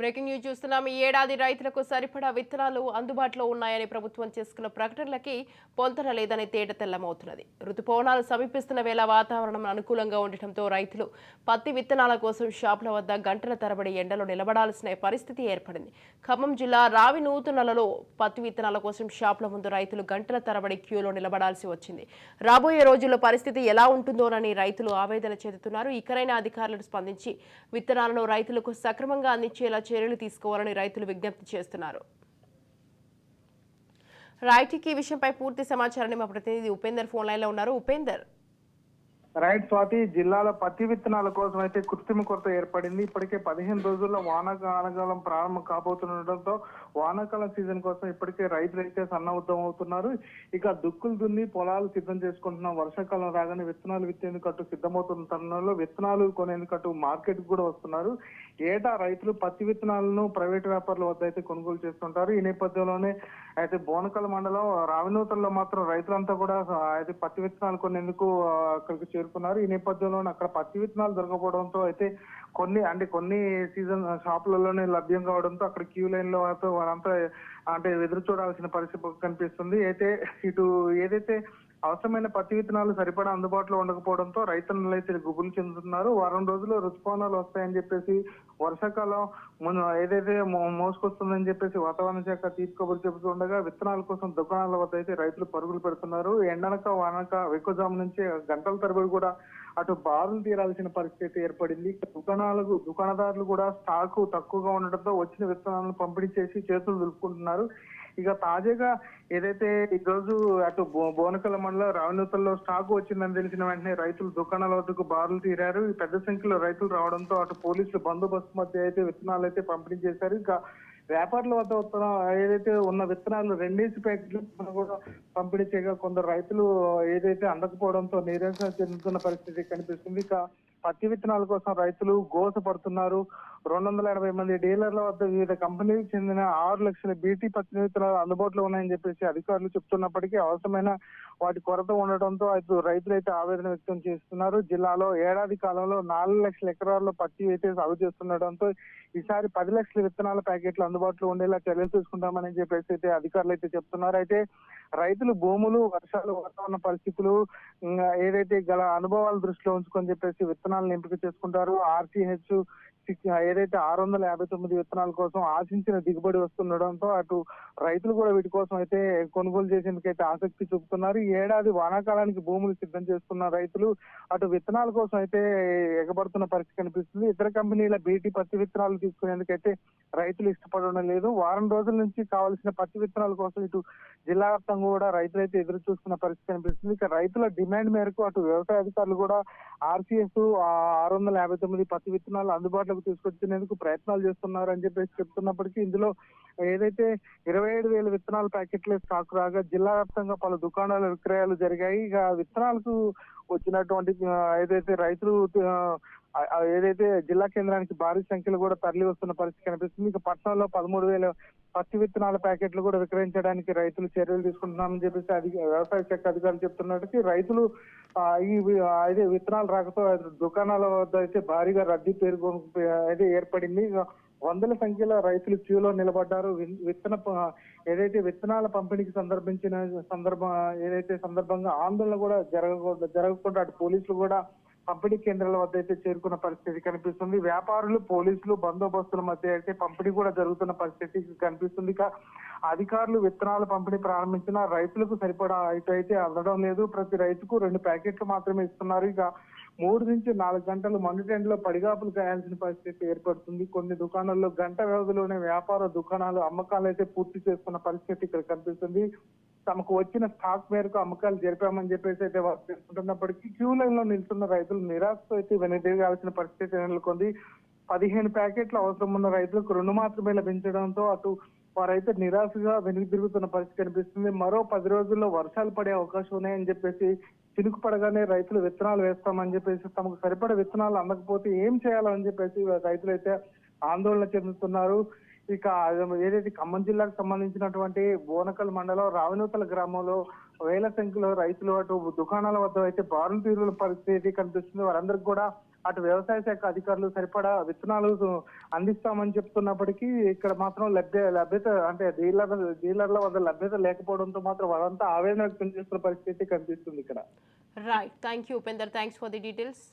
Breaking news చూస్తున్నాం. ఈ ఏడాది రైతులకు సరిపడా విత్తనాలు అందుబాటులో ఉన్నాయని ప్రభుత్వం చేసుకున్న ప్రకటనలకి పొంతన లేదని తేట తెల్లమవుతున్నది. ఋతుపవనాలు సమీపిస్తున్న వేళ వాతావరణం అనుకూలంగా ఉండటంతో రైతులు పత్తి విత్తనాల కోసం షాపుల వద్ద గంటల తరబడి ఎండలో నిలబడాల్సిన పరిస్థితి ఏర్పడింది. ఖమ్మం జిల్లా రావి నూతనలలో పత్తి విత్తనాల కోసం షాపుల ముందు రైతులు గంటల తరబడి క్యూలో నిలబడాల్సి వచ్చింది. రాబోయే రోజుల్లో పరిస్థితి ఎలా ఉంటుందోనని రైతులు ఆవేదన చెందుతున్నారు. ఇకరైన అధికారులు స్పందించి విత్తనాలను రైతులకు సక్రమంగా అందించేలా చర్యలు తీసుకోవాలని రైతులు విజ్ఞప్తి చేస్తున్నారు. రైట్కి ఈ విషయంపై పూర్తి సమాచారాన్ని మా ప్రతినిధి ఉపేందర్ ఫోన్ లైన్లో ఉన్నారు. ఉపేందర్. రైట్ స్వాతి జిల్లాలో పత్తి విత్తనాల కోసం అయితే కృత్రిమ కొరత ఏర్పడింది. ఇప్పటికే పదిహేను రోజుల్లో వానాకాలం ప్రారంభం కాబోతుండటంతో వానాకాలం సీజన్ కోసం ఇప్పటికే రైతులు అయితే సన్నద్ధం అవుతున్నారు. ఇక దుక్కులు దున్ని పొలాలు సిద్ధం చేసుకుంటున్నాం వర్షాకాలం రాగానే విత్తనాలు విత్తేందుకు అటు సిద్ధమవుతున్న తరుణంలో విత్తనాలు కొనేందుకు అటు మార్కెట్ కూడా వస్తున్నారు. ఏటా రైతులు పత్తి విత్తనాలను ప్రైవేట్ వ్యాపారుల వద్ద అయితే కొనుగోలు చేస్తుంటారు. ఈ నేపథ్యంలోనే అయితే బోనకల్ మండలం రావినూతల్లో మాత్రం రైతులంతా కూడా అయితే పత్తి విత్తనాలు కొనేందుకు అక్కడికి చేరుకున్నారు. ఈ నేపథ్యంలో అక్కడ పత్తి విత్తనాలు దొరకపోవడంతో అయితే కొన్ని అంటే కొన్ని సీజన్ షాపులలోనే లభ్యం కావడంతో అక్కడ క్యూ లైన్లో వారంతా అంటే ఎదురు చూడాల్సిన పరిస్థితి కనిపిస్తుంది. అయితే ఇటు ఏదైతే అవసరమైన పత్తి విత్తనాలు సరిపడా అందుబాటులో ఉండకపోవడంతో రైతులు అయితే గుబులు చెందుతున్నారు. వారం రోజుల్లో రుతుపవనాలు వస్తాయని చెప్పేసి వర్షాకాలం ఏదైతే మో- మోసుకొస్తుందని చెప్పేసి వాతావరణ శాఖ తీర్చుకోబడి చెబుతుండగా విత్తనాల కోసం దుకాణాల వద్ద అయితే రైతులు పరుగులు పెడుతున్నారు. ఎండనక వానక వెక్కుజాము నుంచి గంటల తరబడి కూడా అటు బారులు తీరాల్సిన పరిస్థితి ఏర్పడింది. దుకాణాలకు దుకాణదారులు కూడా స్టాకు తక్కువగా ఉండడంతో వచ్చిన విత్తనాలను పంపిణీ చేసి చేతులు దులుపుకుంటున్నారు. ఇక తాజాగా ఏదైతే ఈ రోజు అటు బో- బోనకల మండలం రావణుతల్లో స్టాక్ వచ్చిందని తెలిసిన వెంటనే రైతులు దుకాణాల వద్దకు బారులు తీరారు. పెద్ద సంఖ్యలో రైతులు రావడంతో అటు పోలీసులు బందోబస్తు మధ్య అయితే విత్తనాలు అయితే పంపిణీ చేశారు. ఇక వ్యాపారుల వద్ద ఉత్తరం ఏదైతే ఉన్న విత్తనాలు రెండేసి ప్యాకెట్లు కూడా పంపిణీ చేయగా కొందరు రైతులు ఏదైతే అందకపోవడంతో నిరాశ చెందుతున్న పరిస్థితి కనిపిస్తుంది. ఇక పత్తి విత్తనాల కోసం రైతులు గోసపడుతున్నారు. రెండు వందల ఎనభై మంది డీలర్ల వద్ద వివిధ కంపెనీలకు చెందిన ఆరు లక్షల బీటీ పత్తి విత్తనాలు అందుబాటులో ఉన్నాయని చెప్పేసి అధికారులు చెప్తున్నప్పటికీ అవసరమైన వాటి కొరత ఉండటంతో అయితే రైతులు అయితే ఆవేదన వ్యక్తం చేస్తున్నారు. జిల్లాలో ఏడాది కాలంలో నాలుగు లక్షల ఎకరాల్లో పత్తి అయితే సాగు చేస్తుండటంతో ఈసారి పది లక్షల విత్తనాల ప్యాకెట్లు అందుబాటులో ఉండేలా చర్యలు తీసుకుంటామని చెప్పేసి అయితే అధికారులు అయితే చెప్తున్నారు. అయితే రైతులు భూములు వర్షాలు వాతావరణ పరిస్థితులు ఏదైతే గల అనుభవాల దృష్టిలో ఉంచుకొని చెప్పేసి విత్తనాలను ఎంపిక చేసుకుంటారు. ఆర్సీహెచ్ ఏదైతే ఆరు వందల యాభై తొమ్మిది విత్తనాల కోసం ఆశించిన దిగుబడి వస్తుండడంతో అటు రైతులు కూడా వీటి కోసం అయితే కొనుగోలు చేసేందుకు అయితే ఆసక్తి చూపుతున్నారు. ఈ ఏడాది వానాకాలానికి భూములు సిద్ధం చేస్తున్న రైతులు అటు విత్తనాల కోసం అయితే ఎగబడుతున్న పరిస్థితి కనిపిస్తుంది. ఇతర కంపెనీల బీటీ పత్తి విత్తనాలు తీసుకునేందుకైతే రైతులు ఇష్టపడడం లేదు. వారం రోజుల నుంచి కావాల్సిన పత్తి విత్తనాల కోసం ఇటు జిల్లా వ్యాప్తంగా కూడా రైతులు అయితే ఎదురు చూస్తున్న పరిస్థితి కనిపిస్తుంది. ఇక రైతుల డిమాండ్ మేరకు అటు వ్యవసాయ అధికారులు కూడా ఆర్సీఎస్ ఆరు వందల యాభై తొమ్మిది పత్తి విత్తనాలు అందుబాటులో అందుబాటులోకి తీసుకొచ్చేందుకు ప్రయత్నాలు చేస్తున్నారు అని చెప్పేసి చెప్తున్నప్పటికీ ఇందులో ఏదైతే ఇరవై ఏడు వేల విత్తనాల ప్యాకెట్లే స్టాక్ రాగా జిల్లా వ్యాప్తంగా పలు దుకాణాల విక్రయాలు జరిగాయి. ఇక విత్తనాలకు వచ్చినటువంటి ఏదైతే రైతులు ఏదైతే జిల్లా కేంద్రానికి భారీ సంఖ్యలో కూడా తరలి వస్తున్న పరిస్థితి కనిపిస్తుంది. ఇక పట్టణంలో పదమూడు వేల పత్తి విత్తనాల ప్యాకెట్లు కూడా విక్రయించడానికి రైతులు చర్యలు తీసుకుంటున్నామని చెప్పేసి అధిక వ్యవసాయ శాఖ అధికారులు చెప్తున్నట్టుకి రైతులు ఈ అయితే విత్తనాలు రాకతో దుకాణాల వద్ద అయితే భారీగా రద్దీ పేర్కొని అయితే ఏర్పడింది. వందల సంఖ్యలో రైతులు క్యూలో నిలబడ్డారు. విత్తన ప- ఏదైతే విత్తనాల పంపిణీకి సందర్భించిన సందర్భం ఏదైతే సందర్భంగా ఆందోళన కూడా జరగకూడదు జరగకుండా అటు పోలీసులు కూడా పంపిణీ కేంద్రాల వద్ద అయితే చేరుకున్న పరిస్థితి కనిపిస్తుంది. వ్యాపారులు పోలీసులు బందోబస్తుల మధ్య అయితే పంపిణీ కూడా జరుగుతున్న పరిస్థితి కనిపిస్తుంది. ఇక అధికారులు విత్తనాల పంపిణీ ప్రారంభించిన రైతులకు సరిపడా అయితే అందడం లేదు. ప్రతి రైతుకు రెండు ప్యాకెట్లు మాత్రమే ఇస్తున్నారు. ఇక మూడు నుంచి నాలుగు గంటలు మండుటెండలో పడిగాపులు కాయాల్సిన పరిస్థితి ఏర్పడుతుంది. కొన్ని దుకాణాల్లో గంట వ్యవధిలోనే వ్యాపార దుకాణాలు అమ్మకాలు అయితే పూర్తి చేసుకున్న పరిస్థితి ఇక్కడ కనిపిస్తుంది. తమకు వచ్చిన స్టాక్ మేరకు అమ్మకాలు జరిపామని చెప్పేసి అయితే వారు తెలుసుకుంటున్నప్పటికీ క్యూ లైన్లో నిల్చున్న రైతులు నిరాశతో అయితే వెనుదిరగాల్సిన పరిస్థితి నెలకొంది. పదిహేను ప్యాకెట్లు అవసరం ఉన్న రైతులకు రెండు మాత్రమే లభించడంతో అటు వారైతే నిరాశగా వెనుక తిరుగుతున్న పరిస్థితి కనిపిస్తుంది. మరో పది రోజుల్లో వర్షాలు పడే అవకాశం ఉన్నాయని చెప్పేసి చినుకు పడగానే రైతులు విత్తనాలు వేస్తామని చెప్పేసి తమకు సరిపడే విత్తనాలు అందకపోతే ఏం చేయాలని చెప్పేసి రైతులు అయితే ఆందోళన చెందుతున్నారు. ఇక ఏదైతే ఖమ్మం జిల్లాకు సంబంధించినటువంటి బోనకల్ మండలం రావినూతల గ్రామంలో వేల సంఖ్యలో రైతులు అటు దుకాణాల వద్ద అయితే బారులు తీరుల పరిస్థితి కనిపిస్తుంది. వారందరికి కూడా అటు వ్యవసాయ శాఖ అధికారులు సరిపడా విత్తనాలు అందిస్తామని చెప్తున్నప్పటికీ ఇక్కడ మాత్రం లభ్య లభ్యత అంటే డీలర్ డీలర్ల వద్ద లభ్యత లేకపోవడంతో మాత్రం వారంతా ఆవేదన వ్యక్తం చేస్తున్న పరిస్థితి కనిపిస్తుంది ఇక్కడ. Right thank you Upender thanks for the details